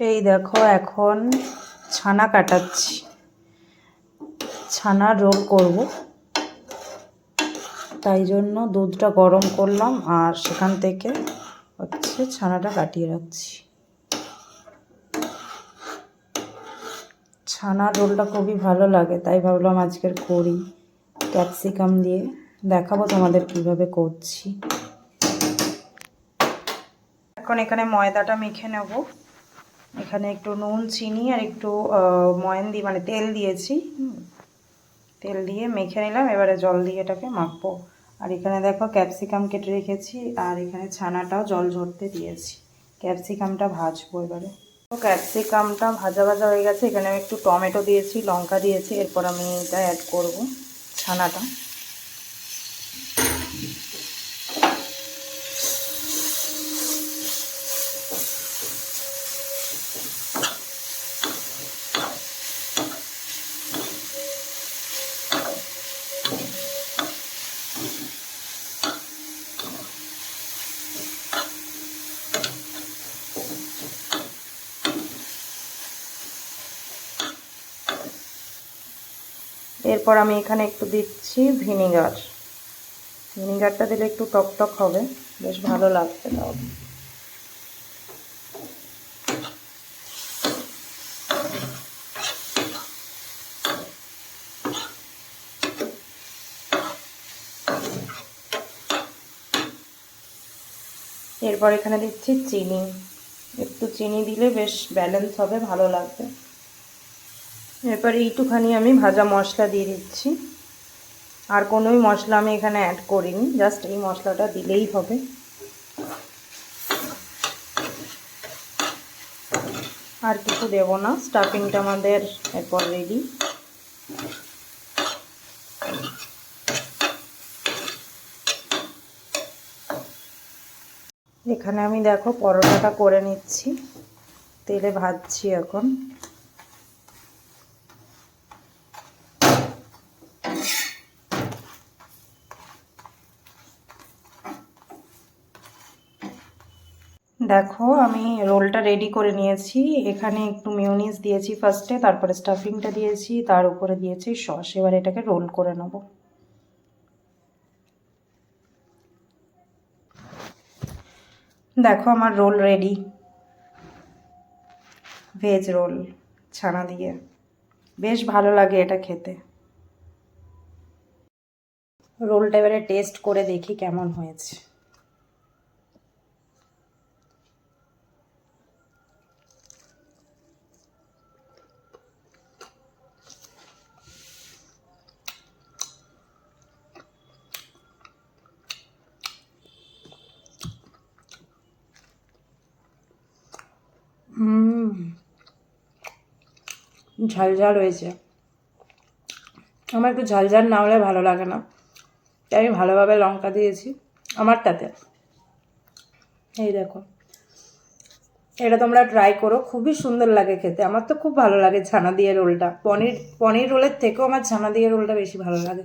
এই দেখো এখন ছানা কাটাচ্ছি। ছানা রোল করব। তাই জন্য দুধটা গরম করলাম আর সেখান থেকে হচ্ছে ছানাটা কাটিয়ে রাখছি। ছানার রোলটা খুবই ভালো লাগে, তাই ভাবলাম আজকের করি। ক্যাপসিকাম দিয়ে দেখাবো তোমাদের কীভাবে করছি। এখন এখানে ময়দাটা মেখে নেব। এখানে একটু নুন, চিনি আর একটু ময়ান দিয়ে মানে তেল দিয়েছি। তেল দিয়ে মেখে নিলাম, এবারে জল দিয়ে এটাকে মাখবো। আর এখানে দেখো ক্যাপসিকাম কেটে রেখেছি, আর এখানে ছানাটাও জল ঝরতে দিয়েছি। ক্যাপসিকামটা ভাজবো এবারে। তো ক্যাপসিকামটা ভাজা ভাজা হয়ে গেছে, এখানে আমি একটু টমেটো দিয়েছি, লঙ্কা দিয়েছি, এরপর আমি এটা অ্যাড করব ছানাটা। এরপর আমি এখানে একটু দিচ্ছি ভিনিগার। ভিনিগারটা দিলে একটু টক টক হবে। বেশ ভালো লাগবে তাও। এরপর এখানে দিচ্ছি চিনি। একটু চিনি দিলে বেশ ব্যালেন্স হবে, ভালো লাগবে। এরপর এইটুখানি আমি ভাজা মশলা দিয়ে দিচ্ছি। আর কোনোই মশলা আমি এখানে অ্যাড করিনি জাস্ট এই মশলাটা দিলেই হবে। আর কিছু দেবো না স্টাফিংটা আমাদের এরপর রেডি এখানে আমি দেখো পরোটাটা করে নিচ্ছি, তেলে ভাজছি এখন। দেখো, আমি রোলটা রেডি করে নিয়েছি। এখানে একটু মিউনিস দিয়েছি ফার্স্টে তারপরে স্টাফিংটা দিয়েছি, তার উপরে দিয়েছি সস এবার এটাকে রোল করে নেব। দেখো, আমার রোল রেডি ভেজ রোল ছানা দিয়ে। বেশ ভালো লাগে এটা খেতে। রোলটা এবারে টেস্ট করে দেখি কেমন হয়েছে। হুম ঝাল ঝাল হয়েছে। আমার একটু ঝাল ঝাল না হলে ভালো লাগে না। তাই আমি ভালোভাবে লঙ্কা দিয়েছি, আমারটাতে। এই দেখো। এটা তোমরা ট্রাই করো, খুবই সুন্দর লাগে খেতে। আমার তো খুব ভালো লাগে ছানা দিয়ে রোলটা। পনির পনির রোলের থেকেও আমার ছানা দিয়ে রোলটা বেশি ভালো লাগে।